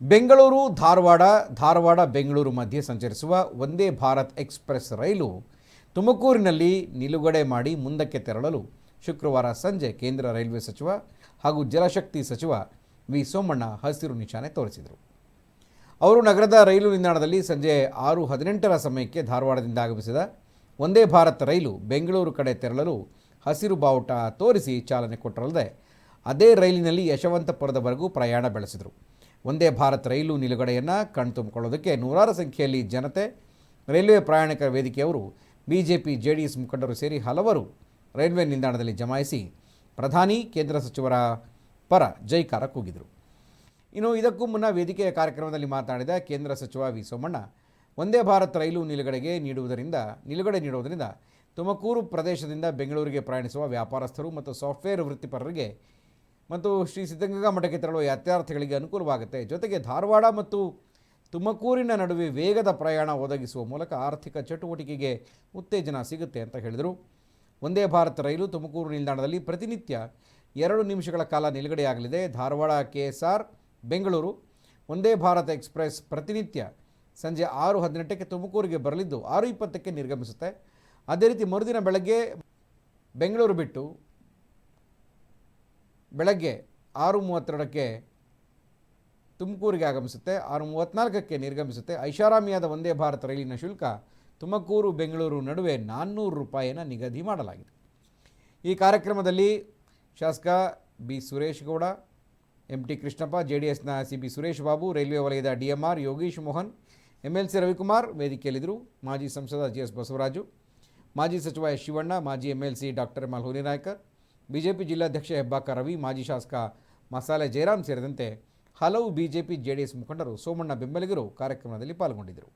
ಬೆಂಗಳೂರು, ಧಾರವಾಡ ಧಾರವಾಡ, ಬೆಂಗಳೂರು ಮಧ್ಯೆ ಸಂಚರಿಸುವ ಒಂದೇ ಭಾರತ್ ಎಕ್ಸ್ಪ್ರೆಸ್ ರೈಲು ತುಮಕೂರಿನಲ್ಲಿ ನಿಲುಗಡೆ ಮಾಡಿ ಮುಂದಕ್ಕೆ ತೆರಳಲು ಶುಕ್ರವಾರ ಸಂಜೆ ಕೇಂದ್ರ ರೈಲ್ವೆ ಸಚಿವ ಹಾಗೂ ಜಲಶಕ್ತಿ ಸಚಿವ ವಿ. ಸೋಮಣ್ಣ ಹಸಿರು ನಿಶಾನೆ ತೋರಿಸಿದರು. ಅವರು ನಗರದ ರೈಲು ನಿಲ್ದಾಣದಲ್ಲಿ ಸಂಜೆ ಆರು ಹದಿನೆಂಟರ ಸಮಯಕ್ಕೆ ಧಾರವಾಡದಿಂದ ಆಗಮಿಸಿದ ಒಂದೇ ಭಾರತ್ ರೈಲು ಬೆಂಗಳೂರು ಕಡೆ ತೆರಳಲು ಹಸಿರು ಬಾವುಟ ತೋರಿಸಿ ಚಾಲನೆ ಕೊಟ್ಟರಲ್ಲದೆ, ಅದೇ ರೈಲಿನಲ್ಲಿ ಯಶವಂತಪುರದವರೆಗೂ ಪ್ರಯಾಣ ಬೆಳೆಸಿದರು. ಒಂದೇ ಭಾರತ್ ರೈಲು ನಿಲುಗಡೆಯನ್ನು ಕಣ್ತುಂಬಿಕೊಳ್ಳೋದಕ್ಕೆ ನೂರಾರು ಸಂಖ್ಯೆಯಲ್ಲಿ ಜನತೆ ರೈಲ್ವೆ ಪ್ರಯಾಣಿಕರ ವೇದಿಕೆಯವರು ಬಿಜೆಪಿ ಜೆ ಡಿ ಎಸ್ ಮುಖಂಡರು ಸೇರಿ ಹಲವರು ರೈಲ್ವೆ ನಿಲ್ದಾಣದಲ್ಲಿ ಜಮಾಯಿಸಿ ಪ್ರಧಾನಿ, ಕೇಂದ್ರ ಸಚಿವರ ಪರ ಜೈಕಾರ ಕೂಗಿದರು. ಇನ್ನು ಇದಕ್ಕೂ ಮುನ್ನ ವೇದಿಕೆಯ ಕಾರ್ಯಕ್ರಮದಲ್ಲಿ ಮಾತನಾಡಿದ ಕೇಂದ್ರ ಸಚಿವ ವಿ ಸೋಮಣ್ಣ, ಒಂದೇ ಭಾರತ್ ರೈಲು ನಿಲುಗಡೆಗೆ ನೀಡುವುದರಿಂದ, ನಿಲುಗಡೆ ನೀಡುವುದರಿಂದ ತುಮಕೂರು ಪ್ರದೇಶದಿಂದ ಬೆಂಗಳೂರಿಗೆ ಪ್ರಯಾಣಿಸುವ ವ್ಯಾಪಾರಸ್ಥರು ಮತ್ತು ಸಾಫ್ಟ್ವೇರ್ ವೃತ್ತಿಪರರಿಗೆ ಮತ್ತು ಶ್ರೀ ಸಿದ್ಧಗಂಗಾ ಮಠಕ್ಕೆ ತೆರಳುವ ಯಾತ್ರಾರ್ಥಿಗಳಿಗೆ ಅನುಕೂಲವಾಗುತ್ತೆ. ಜೊತೆಗೆ ಧಾರವಾಡ ಮತ್ತು ತುಮಕೂರಿನ ನಡುವೆ ವೇಗದ ಪ್ರಯಾಣ ಒದಗಿಸುವ ಮೂಲಕ ಆರ್ಥಿಕ ಚಟುವಟಿಕೆಗೆ ಉತ್ತೇಜನ ಸಿಗುತ್ತೆ ಅಂತ ಹೇಳಿದರು. ಒಂದೇ ಭಾರತ ರೈಲು ತುಮಕೂರು ನಿಲ್ದಾಣದಲ್ಲಿ ಪ್ರತಿನಿತ್ಯ ಎರಡು ನಿಮಿಷಗಳ ಕಾಲ ನಿಲುಗಡೆಯಾಗಲಿದೆ. Dharwad K S R Bengaluru. ಒಂದೇ ಭಾರತ ಎಕ್ಸ್ಪ್ರೆಸ್ ಪ್ರತಿನಿತ್ಯ ಸಂಜೆ ಆರು ಹದಿನೆಂಟಕ್ಕೆ ತುಮಕೂರಿಗೆ ಬರಲಿದ್ದು ಆರು ಇಪ್ಪತ್ತಕ್ಕೆ ನಿರ್ಗಮಿಸುತ್ತೆ. ಅದೇ ರೀತಿ ಮರುದಿನ ಬೆಳಗ್ಗೆ ಬೆಂಗಳೂರು ಬಿಟ್ಟು ಬೆಳಗ್ಗೆ ಆರು ಮೂವತ್ತೆರಡಕ್ಕೆ ತುಮಕೂರಿಗೆ ಆಗಮಿಸುತ್ತೆ. ಆರು ಮೂವತ್ತ್ನಾಲ್ಕಕ್ಕೆ ನಿರ್ಗಮಿಸುತ್ತೆ ಐಷಾರಾಮಿಯಾದ ವಂದೇ ಭಾರತ್ ರೈಲಿನ ಶುಲ್ಕ ತುಮಕೂರು, ಬೆಂಗಳೂರು ನಡುವೆ ನಾನ್ನೂರು ರೂಪಾಯಿಯನ್ನು ನಿಗದಿ ಮಾಡಲಾಗಿದೆ. ಈ ಕಾರ್ಯಕ್ರಮದಲ್ಲಿ ಶಾಸಕ B Suresh Gowda, M T Krishnappa J D ಎಸ್ನ C B Suresh Babu, railway ವಲಯದ D M R Yogish Mohan M L C Ravikumar ವೇದಿಕೆಯಲ್ಲಿದ್ದರು. ಮಾಜಿ ಸಂಸದ ಜಿ ಎಸ್ ಬಸವರಾಜು, ಮಾಜಿ ಸಚಿವ ಎಸ್ ಶಿವಣ್ಣ, ಮಾಜಿ M L C doctor M Naykar BJP ಜಿಲ್ಲಾಧ್ಯಕ್ಷ ಹೆಬ್ಬಾಕ ರವಿ, ಮಾಜಿ ಶಾಸಕ ಮಸಾಲೆ ಜಯರಾಮ್ ಸೇರಿದಂತೆ ಹಲವು ಬಿಜೆಪಿ ಜೆಡಿಎಸ್ ಮುಖಂಡರು ಸೋಮಣ್ಣ ಬೆಂಬಲಿಗರು ಕಾರ್ಯಕ್ರಮದಲ್ಲಿ ಪಾಲ್ಗೊಂಡಿದ್ದರು.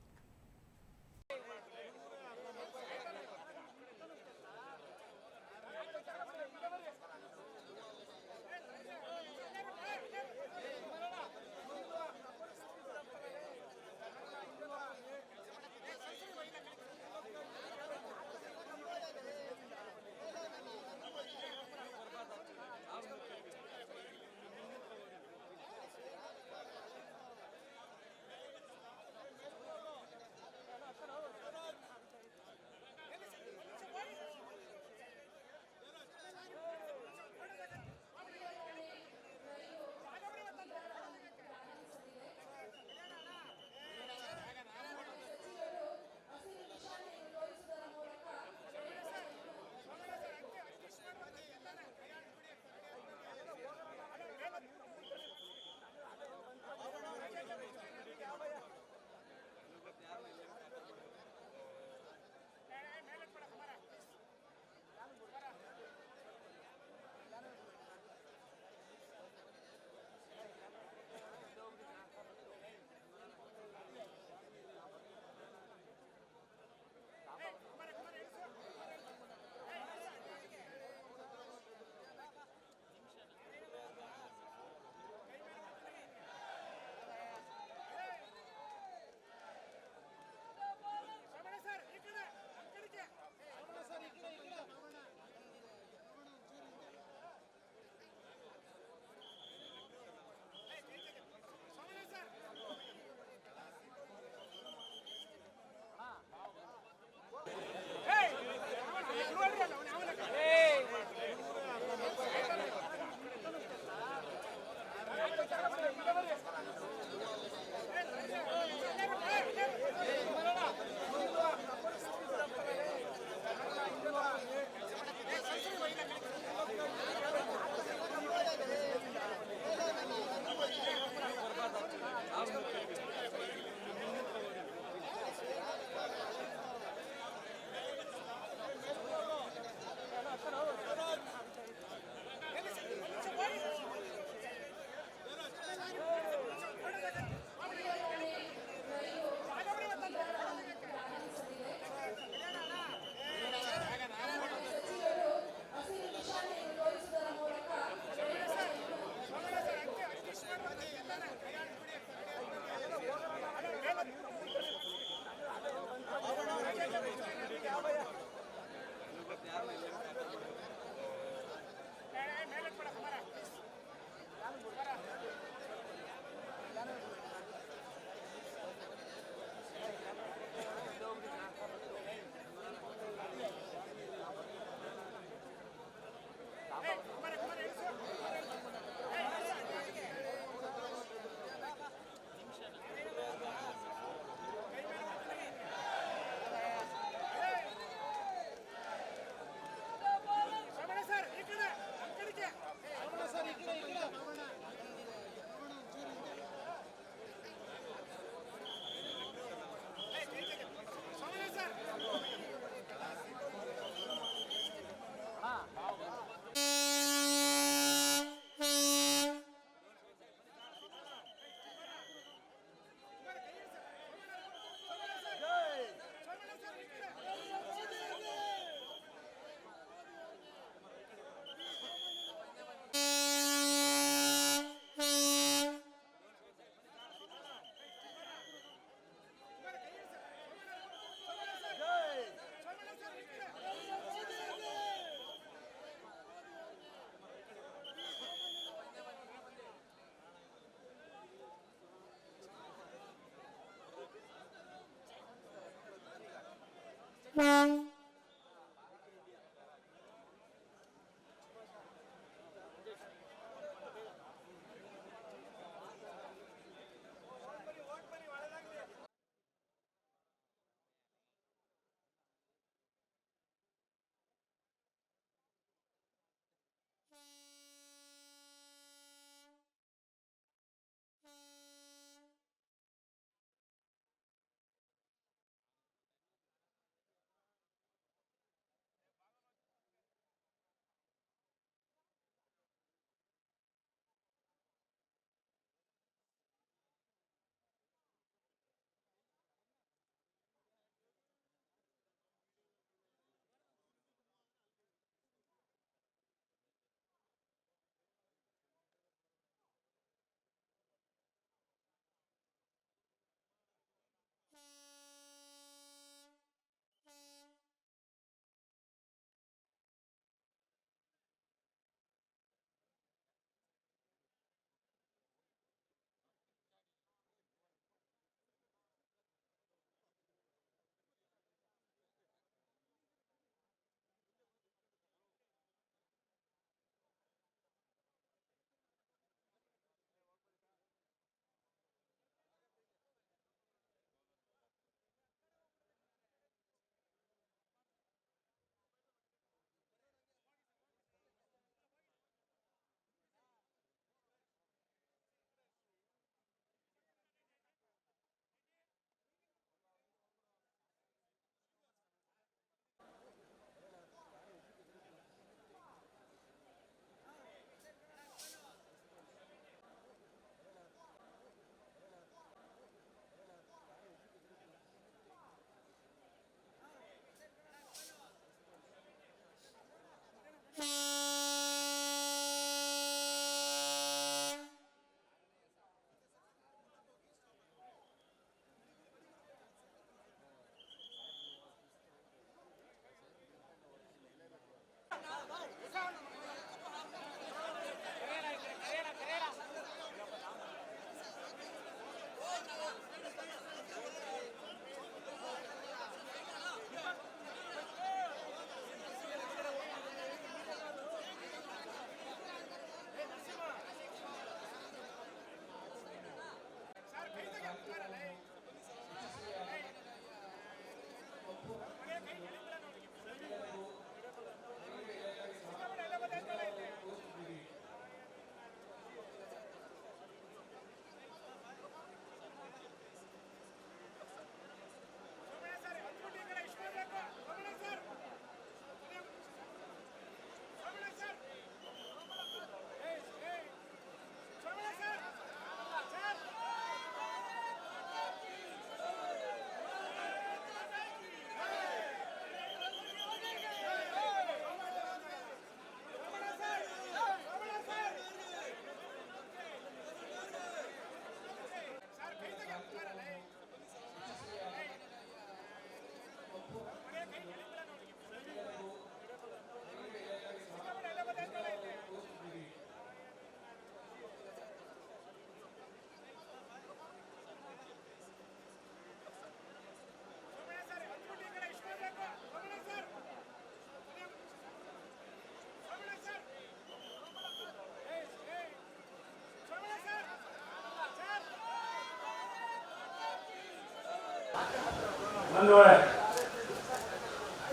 ಬಂಧುಗಳೇ,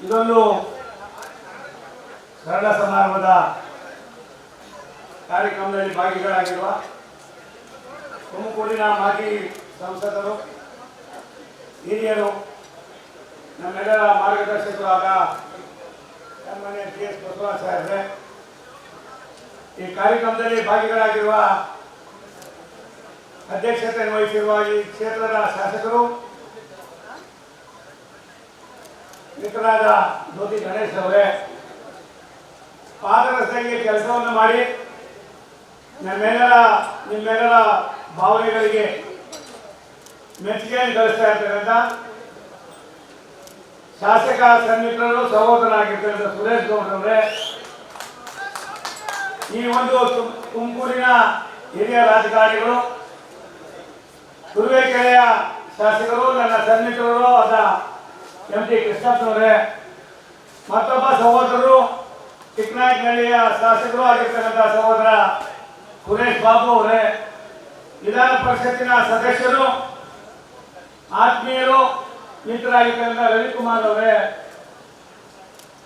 ಇದೊಂದು ಸರಳ ಸಮಾರಂಭದ ಕಾರ್ಯಕ್ರಮದಲ್ಲಿ ಭಾಗಿಗಳಾಗಿರುವ ತುಮಕೂರಿನ ಮಾಜಿ ಸಂಸದರು, ಹಿರಿಯರು, ನಮ್ಮೆಲ್ಲರ ಮಾರ್ಗದರ್ಶಕರಾದ ನಮ್ಮನೆ ಟಿ ಎಸ್ ಬಸವರಾಜ್ ಸಾಹೇಬ್ರೆ, ಈ ಕಾರ್ಯಕ್ರಮದಲ್ಲಿ ಭಾಗಿಗಳಾಗಿರುವ ಅಧ್ಯಕ್ಷತೆ ವಹಿಸಿರುವ ಈ ಕ್ಷೇತ್ರದ ಶಾಸಕರು ಮಿತ್ರರಾದ ಜ್ಯೋತಿ ಗಣೇಶ್ ಅವರೇ ಪಾದರಸ್ತೆಗೆ ಕೆಲಸವನ್ನು ಮಾಡಿ ನಮ್ಮೆಲ್ಲರ ನಿಮ್ಮೆಲ್ಲರ ಭಾವನೆಗಳಿಗೆ ಮೆಚ್ಚುಗೆಯನ್ನು ಗಳಿಸ್ತಾ ಇರ್ತಕ್ಕಂಥ ಶಾಸಕ ಸನ್ಮಿತ್ರರು ಸಹೋದರರಾಗಿರ್ತಕ್ಕಂಥ ಸುರೇಶ್ ಗೌಡ್ರವರೇ ಈ ಒಂದು ತುಮ್- ತುಮಕೂರಿನ ಹಿರಿಯ ರಾಜಕಾರಣಿಗಳು, ತುರುವೇಕೆರೆಯ ಶಾಸಕರು, ನನ್ನ ಸನ್ನಿಹಿತರು ಆದ ಎಂ ಟಿ ಕೃಷ್ಣಪ್ಪನವರೇ ಮತ್ತೊಬ್ಬ ಸಹೋದರರು ಚಿಕ್ಕನಾಯಕನಹಳ್ಳಿಯ ಶಾಸಕರು ಆಗಿರ್ತಕ್ಕಂಥ ಸಹೋದರ ಸುರೇಶ್ ಬಾಬು ಅವರೇ. ವಿಧಾನ ಪರಿಷತ್ತಿನ ಸದಸ್ಯರು, ಆತ್ಮೀಯರು, ಮಿತ್ರರಾಗಿರ್ತಕ್ಕಂಥ ರವಿಕುಮಾರ್ ಅವರೇ.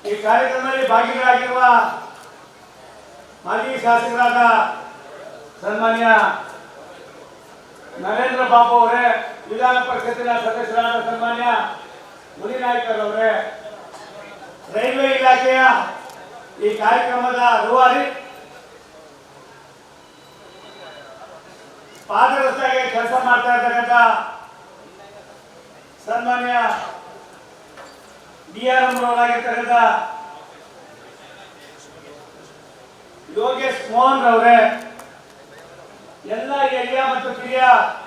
ಈ ಕಾರ್ಯಕ್ರಮದಲ್ಲಿ ಭಾಗಿಗಳಾಗಿರುವ ಮಾಜಿ ಶಾಸಕರಾದ ಸನ್ಮಾನ್ಯ ನರೇಂದ್ರ ಬಾಬು ಅವರೇ, ವಿಧಾನ ಪರಿಷತ್ತಿನ ಸದಸ್ಯರಾದ ಸನ್ಮಾನ್ಯ ಮುನಿನಾಯ್ಕರ್ ಅವರೇ, ರೈಲ್ವೆ ಇಲಾಖೆಯ ಈ ಕಾರ್ಯಕ್ರಮದ ರೂವಾರಿ ಪಾದರಸ್ತೆಗೆ ಕೆಲಸ ಮಾಡ್ತಾ ಇರ್ತಕ್ಕಂಥ ಸನ್ಮಾನ್ಯ ಡಿ ಆರ್ ಎಂ ಅವರಾಗಿರ್ತಕ್ಕಂಥ ಯೋಗೇಶ್ ಮೋಹನ್ ಅವರೇ ಎಲ್ಲ ಹಿರಿಯ ಮತ್ತು ಕಿರಿಯ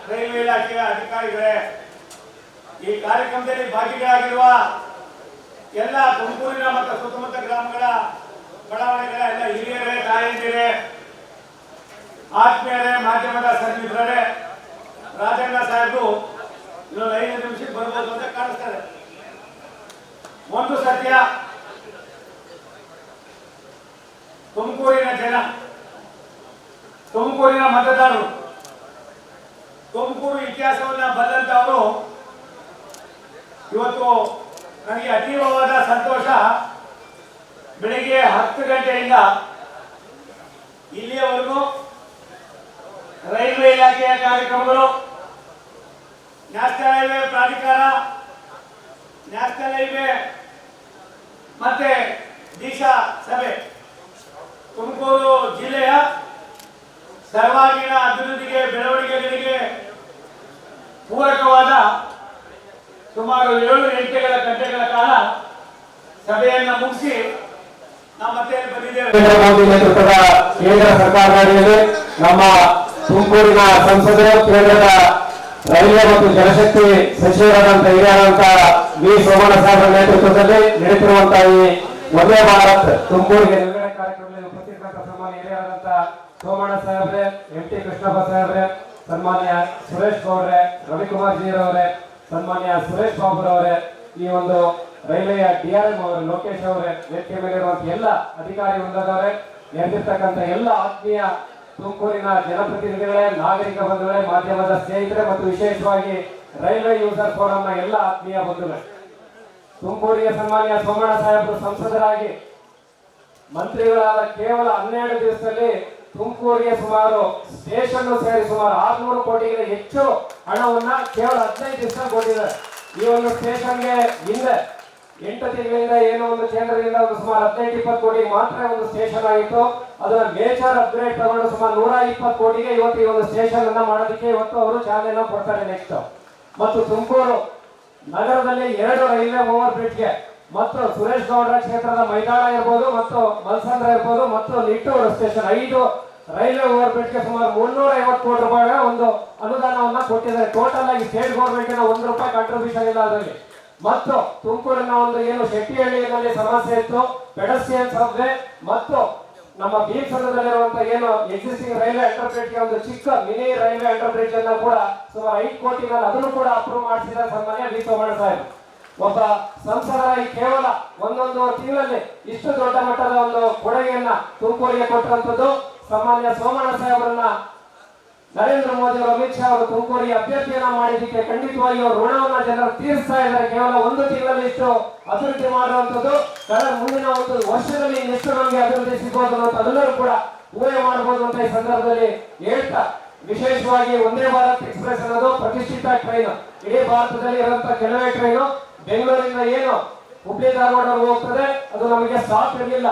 ರೈಲ್ವೆ ಇಲಾಖೆಯ ಅಧಿಕಾರಿಗಳೇ ಈ ಕಾರ್ಯಕ್ರಮದಲ್ಲಿ ಭಾಗಿಗಳಾಗಿರುವ ಎಲ್ಲ ತುಮಕೂರಿನ ಮತ್ತು ಸುತ್ತಮುತ್ತ ಗ್ರಾಮಗಳ ಬಡಾವಣೆಗಳ ಎಲ್ಲ ಹಿರಿಯರೇ, ತಾಯಂದಿರೇ, ಆತ್ಮೀಯರೇ, ಮಾಧ್ಯಮದ ಸನ್ನಿಹಿತರೇ ರಾಜಣ್ಣ ಸಾಹೇಬರು ಇನ್ನೊಂದು ಐದು ನಿಮಿಷಕ್ಕೆ ಬರ್ಬೋದು ಅಂತ ಕಾಣಿಸ್ತಾರೆ ಒಂದು ಸತ್ಯ, ತುಮಕೂರಿನ ಜನ, ತುಮಕೂರಿನ ಮತದಾರರು, ತುಮಕೂರು ಇತಿಹಾಸವನ್ನ ಬಲ್ಲಂತವರು ಇವತ್ತು ನನಗೆ ಅತೀವವಾದ ಸಂತೋಷ ಬೆಳಿಗ್ಗೆ ಹತ್ತು ಗಂಟೆಯಿಂದ ಇಲ್ಲಿಯವರೆಗೂ ರೈಲ್ವೆ ಇಲಾಖೆಯ ಕಾರ್ಯಕ್ರಮಗಳು, ನ್ಯಾಷನಲ್ ಹೈವೇ ಪ್ರಾಧಿಕಾರ, ನ್ಯಾಷನಲ್ ಹೈವೇ ಮತ್ತೆ ದಿಶಾ ಸಭೆ. ತುಮಕೂರು ಜಿಲ್ಲೆಯ ಸರ್ವಾಂಗೀಣ ಅಭಿವೃದ್ಧಿಗೆ, ಬೆಳವಣಿಗೆಗಳಿಗೆ ಪೂರಕವಾದ ಸುಮಾರು ಏಳು ಎಂಟೆಗಳ ಗಂಟೆಗಳ ಕಾಲ ಸಭೆಯನ್ನು ಮುಗಿಸಿ ನೇತೃತ್ವದ ಕೇಂದ್ರ ಸರ್ಕಾರದಲ್ಲಿ ನಮ್ಮ ತುಮಕೂರಿನ ಸಂಸದರು, ಕೇಂದ್ರದ ರೈಲ್ವೆ ಮತ್ತು ಜನಶಕ್ತಿ ಸಚಿವರಾದಂತ ಹಿರಿಯರಾದಂತ ವಿ. ಸೋಮಣ್ಣ ಸಾಹೇಬರ ನೇತೃತ್ವದಲ್ಲಿ ನಡೆಯುತ್ತಿರುವಂತಹ ಈ ಒಂದೇ ಭಾರತ್ ತುಮಕೂರಿಗೆ ನಿಲುಗಡೆ ಕಾರ್ಯಕ್ರಮದಲ್ಲಿ ಉಪಸ್ಥಿತರಾದ ಸನ್ಮಾನ್ಯ ಹಿರಿಯರಾದಂತ ಸೋಮಣ್ಣ ಸಾಹೇಬ್ರೆ, ಎಂ ಟಿ ಕೃಷ್ಣಪ್ಪ ಸಾಹೇಬ್ರೆ, ಸನ್ಮಾನ್ಯ ಸುರೇಶ್ ಗೌಡ್ರೆ, ರವಿಕುಮಾರ್ ಜೀರವರೇ ಸನ್ಮಾನ್ಯ ಸುರೇಶ್ ಬಾಬುರವರೇ, ಈ ಒಂದು ರೈಲ್ವೆಯ ಡಿಆರ್ಎಂ ಅವರು, ಲೋಕೇಶ್ ಅವರೇ, ವೇದಿಕೆ ಮೇಲಿರುವಂತಹ ಎಲ್ಲ ಅಧಿಕಾರಿ ವೃಂದದವರೇ, ನೆರೆದಿರ್ತಕ್ಕಂಥ ಎಲ್ಲ ಆತ್ಮೀಯ ತುಮಕೂರಿನ ಜನಪ್ರತಿನಿಧಿಗಳೇ, ನಾಗರಿಕ ಬಂಧುಗಳೇ, ಮಾಧ್ಯಮದ ಸ್ನೇಹಿತರೆ ಮತ್ತು ವಿಶೇಷವಾಗಿ ರೈಲ್ವೆ ಯೂಸರ್ ಫೋರಂನ ಎಲ್ಲ ಆತ್ಮೀಯ ಬಂಧುಗಳೇ. ತುಮಕೂರಿಗೆ ಸನ್ಮಾನ್ಯ ಸೋಮಣ್ಣ ಸಾಹೇಬರು ಸಂಸದರಾಗಿ, ಮಂತ್ರಿಗಳಾದ ಕೇವಲ ಹನ್ನೆರಡು ದಿವಸದಲ್ಲಿ ತುಮಕೂರಿಗೆ ಸುಮಾರು ಸ್ಟೇಷನ್ ಸೇರಿ ಸುಮಾರು ಆರ್ನೂರು ಕೋಟಿಗಿಂತ ಹೆಚ್ಚು ಹಣವನ್ನ ಕೇವಲ ಹದಿನೈದು ದಿವಸ ಕೊಟ್ಟಿದ್ದಾರೆ. ಈ ಒಂದು ಸ್ಟೇಷನ್ಗೆ ಹಿಂದೆ ಎಂಟು ತಿಂಗಳಿಂದ ಏನೋ ಒಂದು ಕೇಂದ್ರದಿಂದ ಒಂದು ಸುಮಾರು ಹದಿನೈದು ಇಪ್ಪತ್ತು ಕೋಟಿ ಮಾತ್ರ ಒಂದು ಸ್ಟೇಷನ್ ಆಗಿತ್ತು. ಅದರ ಮೇಜರ್ ಅಪ್ಗ್ರೇಡ್ ತಗೊಂಡು ಸುಮಾರು ನೂರ ಇಪ್ಪತ್ತು ಕೋಟಿಗೆ ಇವತ್ತು ಈ ಒಂದು ಸ್ಟೇಷನ್ ಅನ್ನ ಮಾಡೋದಕ್ಕೆ ಇವತ್ತು ಅವರು ಚಾಲನೆ ಕೊಡ್ತಾರೆ ನೆಕ್ಸ್ಟ್ ಮತ್ತು ತುಮಕೂರು ನಗರದಲ್ಲಿ ಎರಡು ರೈಲ್ವೆ ಓವರ್ ಬ್ರಿಡ್ಜ್ಗೆ ಮತ್ತು ಸುರೇಶ್ ಗೌಡರ ಕ್ಷೇತ್ರದ ಮೈದಾನ ಇರ್ಬೋದು ಮತ್ತು ಮಲ್ಸಂದ್ರ ಇರ್ಬೋದು ಮತ್ತು ನಿಟ್ಟೂರು ಸ್ಟೇಷನ್ ಐದು. ರೈಲ್ವೆ ಓವರ್ ಬ್ರಿಡ್ಜ್ಗೆ ಸುಮಾರು ಮುನ್ನೂರ ಐವತ್ತು ಕೋಟಿ ರೂಪಾಯಿ ಒಂದು ಅನುದಾನವನ್ನು ಕೊಟ್ಟಿದ್ದಾರೆ. ಟೋಟಲ್ ಆಗಿ ಸ್ಟೇಟ್ ಒಂದು ರೂಪಾಯಿ ಕಾಂಟ್ರಿಬ್ಯೂಷನ್ ಇಲ್ಲ ಅದರಲ್ಲಿ. ಮತ್ತು ತುಮಕೂರಿನ ಒಂದು ಏನು ಶೆಟ್ಟಿಹಳ್ಳಿಯಲ್ಲಿ ಸಮಸ್ಯೆ ಇತ್ತು ಪೆಡಸ್ಟಿಯನ್ ಸಬ್ವೆ ಮತ್ತು ನಮ್ಮ ಭೀಮಸಂದ್ರದಲ್ಲಿರುವಂತಹ ಏನು ಎಕ್ಸಿಸ್ಟಿಂಗ್ ರೈಲ್ವೆ ಅಂಡರ್ ಬ್ರಿಡ್ಜ್ ಒಂದು ಚಿಕ್ಕ ಮಿನಿ ರೈಲ್ವೆ ಅಂಡರ್ ಅನ್ನು ಕೂಡ ಸುಮಾರು ಐದು ಕೋಟಿನಲ್ಲಿ ಅದನ್ನು ಕೂಡ ಅಪ್ರೂವ್ ಮಾಡಿಸಿದ ಸನ್ಮಾನ್ಯ ವಿ ಸಾಹೇಬ್. ಒಬ್ಬ ಸಂಸದರಾಗಿ ಕೇವಲ ಒಂದೊಂದು ತಿಂಗಳಲ್ಲಿ ಇಷ್ಟು ದೊಡ್ಡ ಮಟ್ಟದ ಒಂದು ಕೊಡುಗೆಯನ್ನ ತುಮಕೂರಿಗೆ ಕೊಟ್ಟಂತದ್ದು ಸಾಮಾನ್ಯ ಸೋಮಣ್ಣ ಸಾಹೇಬರನ್ನ ನರೇಂದ್ರ ಮೋದಿ ಅವರು, ಅಮಿತ್ ಶಾ ಅವರು ತುಮಕೂರಿಗೆ ಅಭ್ಯರ್ಥಿಯನ್ನ ಮಾಡಿದ್ದಕ್ಕೆ ಖಂಡಿತವಾಗಿ ಅವರು ಋಣವನ್ನ ಜನರು ತೀರಿಸ್ತಾ ಇದ್ದಾರೆ. ಕೇವಲ ಒಂದು ತಿಂಗಳಲ್ಲಿ ಇಷ್ಟು ಅಭಿವೃದ್ಧಿ ಮಾಡುವಂತದ್ದು ಕಳೆದ ಮುಂದಿನ ಒಂದು ವರ್ಷದಲ್ಲಿ ಎಷ್ಟು ನಮಗೆ ಅಭಿವೃದ್ಧಿ ಸಿಗ್ಬೋದು ಅಂತ ಅದನ್ನೂ ಕೂಡ ಊಹೆ ಮಾಡಬಹುದು ಅಂತ ಈ ಸಂದರ್ಭದಲ್ಲಿ ಹೇಳ್ತಾ ವಿಶೇಷವಾಗಿ ಒಂದೇ ಭಾರತ್ ಎಕ್ಸ್ಪ್ರೆಸ್ ಅನ್ನೋದು ಪ್ರತಿಷ್ಠಿತ ಟ್ರೈನ್. ಇಡೀ ಭಾರತದಲ್ಲಿ ಇರುವಂತಹ ಕೆಲವೇ ಟ್ರೈನು ಬೆಂಗಳೂರಿಂದ ಏನು ಹುಬ್ಳಿ ಧಾರವಾಡ ಹೋಗ್ತದೆ, ಅದು ನಮಗೆ ಸ್ಟಾಪ್ ಇರಲಿಲ್ಲ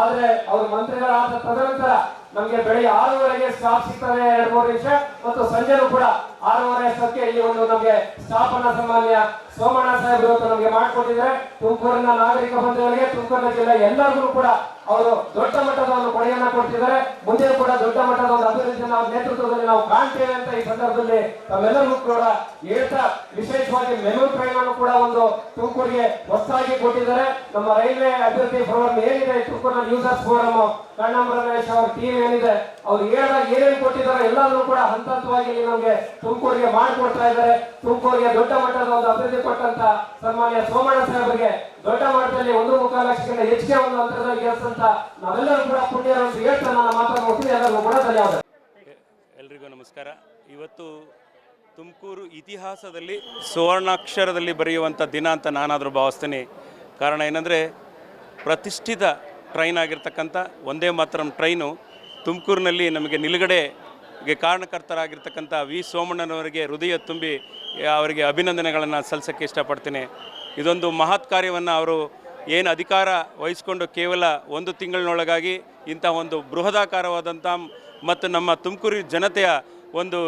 ಆದ್ರೆ ಅವ್ರ ಮಂತ್ರಿಗಳಾದ ತದನಂತರ ನಮಗೆ ಬೆಳಿ ಆರೂವರೆಗೆ ಸ್ಟಾಪ್ ಸಿಗ್ತದೆ ಎರಡು ಮೂರು ನಿಮಿಷ, ಮತ್ತು ಸಂಜೆನೂ ಕೂಡ ಆರೂವರೆ ಸತ್ಯ ಇಲ್ಲಿ ಒಂದು ನಮಗೆ ಸ್ಟಾಪ್ ಅನ್ನ ಸಾಮಾನ್ಯ ಸೋಮಣ್ಣ ಸಾಹೇಬರು ನಮಗೆ ಮಾಡಿಕೊಟ್ಟಿದ್ರೆ ತುಮಕೂರಿನ ನಾಗರಿಕ ಬಂಧುಗಳಿಗೆ ತುಮಕೂರಿನ ಜಿಲ್ಲೆ ಎಲ್ಲರಿಗೂ ಕೂಡ ಅವರು ದೊಡ್ಡ ಮಟ್ಟದ ಒಂದು ಕೊಡೆಯನ್ನ ಕೊಡ್ತಿದ್ದಾರೆ. ಮುಂದೆ ಕೂಡ ದೊಡ್ಡ ಮಟ್ಟದ ಒಂದು ಅಭಿವೃದ್ಧಿಯನ್ನು, ನೇತೃತ್ವದಲ್ಲಿ ನಾವು ಕಾಣ್ತೇವೆ ಅಂತ ಈ ಸಂದರ್ಭದಲ್ಲಿ ತಮ್ಮೆಲ್ಲರಿಗೂ ಕೂಡ ಹೇಳ್ತಾ, ವಿಶೇಷವಾಗಿ ಮೆನು ಟ್ರೈನ್ ಅನ್ನು ಕೂಡ ಒಂದು ತುಮಕೂರಿಗೆ ಹೊಸದಾಗಿ ಕೊಟ್ಟಿದ್ದಾರೆ. ನಮ್ಮ ರೈಲ್ವೆ ಅಭಿವೃದ್ಧಿ ಫೋರಂ ಏನಿದೆ, ತುಮಕೂರಿನ ಯೂಸರ್ಸ್ ಫೋರಂ ಕಣ್ಣಮ್ಮ ರಮೇಶ್ ಅವ್ರ ಟೀಮ್ ಏನಿದೆ, ಅವ್ರು ಹೇಳಿದಾಗ ಏನೇನು ಕೊಟ್ಟಿದ್ದಾರೆ ಎಲ್ಲಾದ್ರೂ ಕೂಡ ಹಂತ ಹಂತವಾಗಿ ನಮಗೆ ತುಮಕೂರಿಗೆ ಮಾಡಿಕೊಡ್ತಾ ಇದ್ದಾರೆ. ತುಮಕೂರಿಗೆ ದೊಡ್ಡ ಮಟ್ಟದ ಒಂದು ಅಭಿವೃದ್ಧಿ ಕೊಟ್ಟಂತ ಸನ್ಮಾನ್ಯ ಸೋಮಣ್ಣ ಸಾಹೇಬರಿಗೆ ದೊಡ್ಡ ಮಟ್ಟದಲ್ಲಿ ಒಂದು ಮುಕ್ಕಾಲು ಲಕ್ಷಕ್ಕಿಂತ ಹೆಚ್ಚಿಗೆ ಒಂದು ಅಂತರದಲ್ಲಿ ಗೆಲ್ಸಂತ ನಾವೆಲ್ಲರೂ ಕೂಡ ಪುಣ್ಯರು ಅಂತ ಹೇಳ್ತಾ ನನ್ನ ಮಾತನ್ನು ಮುಗಿಸಿ ಎಲ್ಲರಿಗೂ ಕೂಡ ಧನ್ಯವಾದ ಎಲ್ರಿಗೂ ನಮಸ್ಕಾರ. ಇವತ್ತು ತುಮಕೂರು ಇತಿಹಾಸದಲ್ಲಿ ಸುವರ್ಣಾಕ್ಷರದಲ್ಲಿ ಬರೆಯುವಂಥ ದಿನ ಅಂತ ನಾನಾದರೂ ಭಾವಿಸ್ತೇನೆ. ಕಾರಣ ಏನಂದರೆ, ಪ್ರತಿಷ್ಠಿತ ಟ್ರೈನ್ ಆಗಿರ್ತಕ್ಕಂಥ ಒಂದೇ ಮಾತ್ರ ಟ್ರೈನು ತುಮಕೂರಿನಲ್ಲಿ ನಮಗೆ ನಿಲುಗಡೆಗೆ ಕಾರಣಕರ್ತರಾಗಿರ್ತಕ್ಕಂಥ ವಿ ಸೋಮಣ್ಣನವರಿಗೆ ಹೃದಯ ತುಂಬಿ, ಅವರಿಗೆ ಅಭಿನಂದನೆಗಳನ್ನು ಸಲ್ಲಿಸೋಕ್ಕೆ ಇಷ್ಟಪಡ್ತೀನಿ. ಇದೊಂದು ಮಹತ್ ಕಾರ್ಯವನ್ನು ಅವರು ಏನು ಅಧಿಕಾರ ವಹಿಸಿಕೊಂಡು ಕೇವಲ ಒಂದು ತಿಂಗಳಿನೊಳಗಾಗಿ ಇಂಥ ಒಂದು ಬೃಹದಾಕಾರವಾದಂಥ ಮತ್ತು ನಮ್ಮ ತುಮಕೂರು ಜನತೆಯ ಒಂದು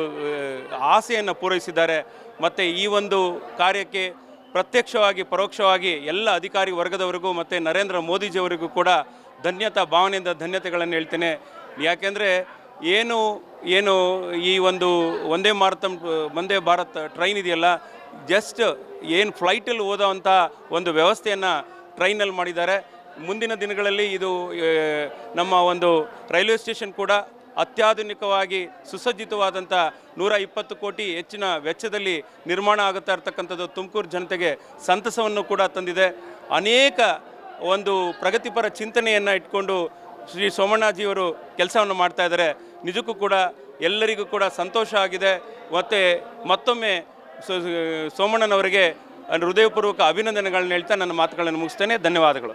ಆಸೆಯನ್ನು ಪೂರೈಸಿದ್ದಾರೆ. ಮತ್ತು ಈ ಒಂದು ಕಾರ್ಯಕ್ಕೆ ಪ್ರತ್ಯಕ್ಷವಾಗಿ, ಪರೋಕ್ಷವಾಗಿ ಎಲ್ಲ ಅಧಿಕಾರಿ ವರ್ಗದವರಿಗೂ ಮತ್ತು ನರೇಂದ್ರ ಮೋದಿಜಿಯವರಿಗೂ ಕೂಡ ಧನ್ಯತಾ ಭಾವನೆಯಿಂದ ಧನ್ಯತೆಗಳನ್ನು ಹೇಳ್ತೇನೆ. ಯಾಕೆಂದರೆ ಏನು ಏನು ಈ ಒಂದು ಒಂದೇ ಭಾರತ ಒಂದೇ ಭಾರತ್ ಟ್ರೈನ್ ಇದೆಯಲ್ಲ ಜಸ್ಟ್ ಏನು ಫ್ಲೈಟಲ್ಲಿ ಹೋದಂಥ ಒಂದು ವ್ಯವಸ್ಥೆಯನ್ನು ಟ್ರೈನಲ್ಲಿ ಮಾಡಿದ್ದಾರೆ. ಮುಂದಿನ ದಿನಗಳಲ್ಲಿ ಇದು ನಮ್ಮ ಒಂದು ರೈಲ್ವೆ ಸ್ಟೇಷನ್ ಕೂಡ ಅತ್ಯಾಧುನಿಕವಾಗಿ ಸುಸಜ್ಜಿತವಾದಂಥ ನೂರ ಇಪ್ಪತ್ತು ಕೋಟಿ ಹೆಚ್ಚಿನ ವೆಚ್ಚದಲ್ಲಿ ನಿರ್ಮಾಣ ಆಗುತ್ತಾ ಇರ್ತಕ್ಕಂಥದ್ದು ತುಮಕೂರು ಜನತೆಗೆ ಸಂತಸವನ್ನು ಕೂಡ ತಂದಿದೆ. ಅನೇಕ ಒಂದು ಪ್ರಗತಿಪರ ಚಿಂತನೆಯನ್ನು ಇಟ್ಕೊಂಡು ಶ್ರೀ ಸೋಮಣ್ಣಾಜಿಯವರು ಕೆಲಸವನ್ನು ಮಾಡ್ತಾ ಇದ್ದಾರೆ. ನಿಜಕ್ಕೂ ಕೂಡ ಎಲ್ಲರಿಗೂ ಕೂಡ ಸಂತೋಷ ಆಗಿದೆ. ಮತ್ತು ಮತ್ತೊಮ್ಮೆ ಸೊ ಸೋಮಣ್ಣನವರಿಗೆ ಹೃದಯಪೂರ್ವಕ ಅಭಿನಂದನೆಗಳನ್ನ ಹೇಳ್ತಾ ನನ್ನ ಮಾತುಗಳನ್ನು ಮುಗಿಸ್ತೇನೆ. ಧನ್ಯವಾದಗಳು.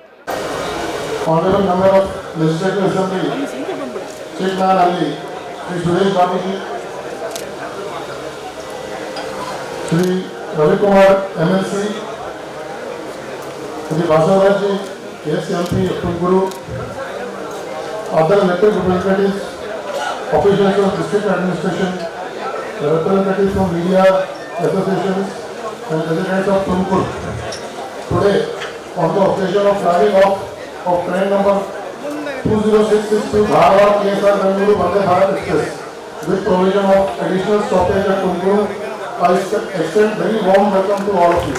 ಶ್ರೀ ಶ್ರೀ ಗುರು district administration representative from media associations, and residents of Tumkur. Today, on the occasion of flagging off of train number 20662 Dharwad KSR Bengaluru Vande Bharat Express with provision of additional stoppage at Tumkuru, I extend very warm welcome to all of you.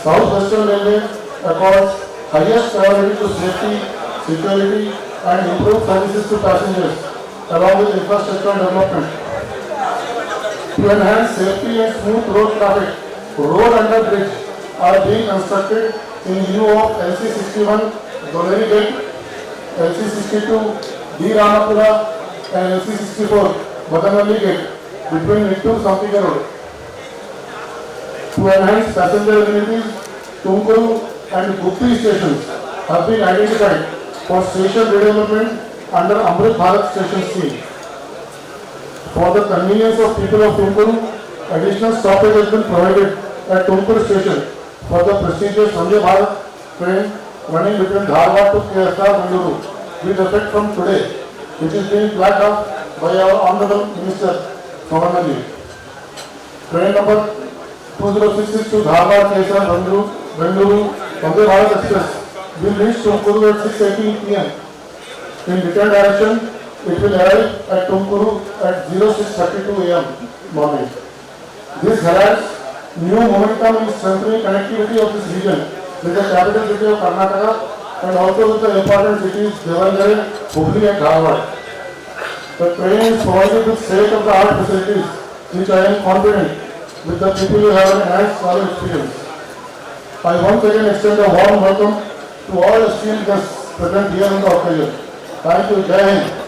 South Western Railway accords highest priority to safety, security and improved services to passengers along with infrastructure development. To enhance safety and smooth road traffic, road under bridge are being constructed in lieu of LC sixty-one Gate, LC sixty-two D Ramapura and LC sixty-four Gate between Nittu Sampika Road. To enhance passenger amenities, Tumkuru and Gupti stations have been identified for station redevelopment under Amrit Bharat Station Scheme. For the convenience of people of Tumkuru, additional stoppage has been provided at Tumkuru station for the prestigious Vande Bharat train running between Dharwad to KSR Bengaluru with effect from today, which is being flagged off by our Honorable Minister Somanali. Train number 20662 Dharwad KSR Bengaluru, Bengaluru Vande Bharat Express will reach Tumkuru at 6:18 p.m. In return direction, it will arrive at Tumkuru at 0632 am morning. This heralds new momentum in strengthening connectivity of this region with the capital city of Karnataka and also with the important cities Devangere, Hubli and Dharwad. The train is provided with state-of-the-art facilities which I am confident with the people who have an enhanced travel experience. I once again extend a warm welcome to all esteemed guests present here on the occasion. Thank you, Jai.